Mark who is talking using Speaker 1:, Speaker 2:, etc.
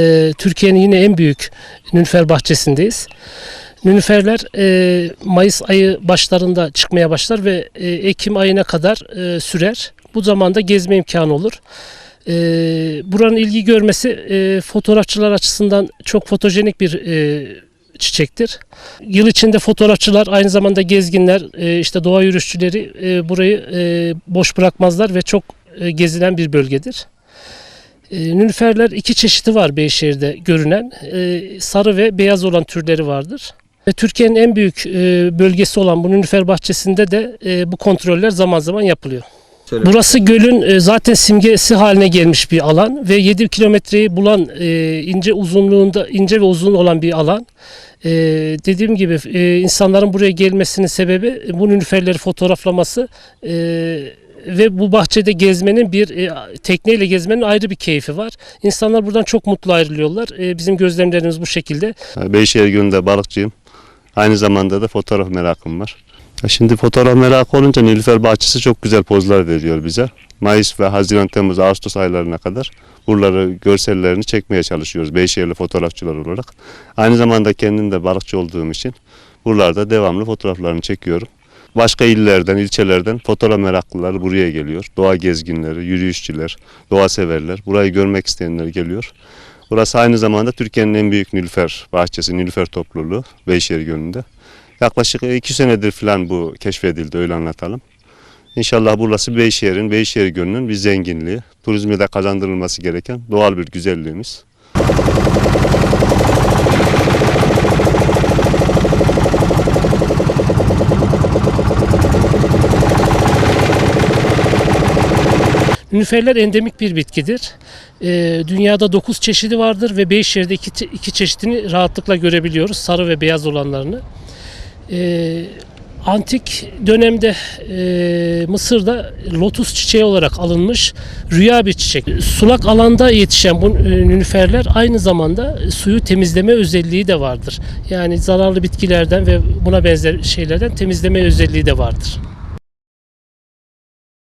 Speaker 1: Ee, Türkiye'nin yine en büyük nülfer bahçesindeyiz. Nülferler e, Mayıs ayı başlarında çıkmaya başlar ve e, Ekim ayına kadar e, sürer. Bu zamanda gezme imkanı olur. E, buranın ilgi görmesi e, fotoğrafçılar açısından çok fotojenik bir e, çiçektir. Yıl içinde fotoğrafçılar aynı zamanda gezginler, e, işte doğa yürüyüşçüleri e, burayı e, boş bırakmazlar ve çok e, gezilen bir bölgedir. E, nülferler iki çeşidi var Beyşehir'de görünen. E, sarı ve beyaz olan türleri vardır. Ve Türkiye'nin en büyük e, bölgesi olan bu nülfer bahçesinde de e, bu kontroller zaman zaman yapılıyor.
Speaker 2: Şöyle-
Speaker 1: Burası gölün e, zaten simgesi haline gelmiş bir alan ve 7 kilometreyi bulan e, ince uzunluğunda ince ve uzun olan bir alan. E, dediğim gibi e, insanların buraya gelmesinin sebebi bu nülferleri fotoğraflaması e, ve bu bahçede gezmenin bir e, tekneyle gezmenin ayrı bir keyfi var. İnsanlar buradan çok mutlu ayrılıyorlar. E, bizim gözlemlerimiz bu şekilde.
Speaker 3: Beyşehir Gölü'nde balıkçıyım. Aynı zamanda da fotoğraf merakım var. Ya Şimdi fotoğraf merakı olunca Nilüfer Bahçesi çok güzel pozlar veriyor bize. Mayıs ve Haziran, Temmuz, Ağustos aylarına kadar buraları görsellerini çekmeye çalışıyoruz Beyşehirli fotoğrafçılar olarak. Aynı zamanda kendim de balıkçı olduğum için buralarda devamlı fotoğraflarını çekiyorum. Başka illerden, ilçelerden fotoğraf meraklıları buraya geliyor. Doğa gezginleri, yürüyüşçüler, doğa severler, burayı görmek isteyenler geliyor. Burası aynı zamanda Türkiye'nin en büyük nilüfer bahçesi, nilüfer topluluğu Beyşehir Gölü'nde. Yaklaşık iki senedir falan bu keşfedildi öyle anlatalım. İnşallah burası Beyşehir'in, Beyşehir Gölü'nün bir zenginliği. Turizme de kazandırılması gereken doğal bir güzelliğimiz.
Speaker 1: Nüferler endemik bir bitkidir. Ee, dünyada 9 çeşidi vardır ve Beyşehir'de iki, çe- iki çeşidini rahatlıkla görebiliyoruz. Sarı ve beyaz olanlarını. Ee, antik dönemde e, Mısır'da lotus çiçeği olarak alınmış rüya bir çiçek. Sulak alanda yetişen bu e, nüferler aynı zamanda suyu temizleme özelliği de vardır. Yani zararlı bitkilerden ve buna benzer şeylerden temizleme özelliği de vardır.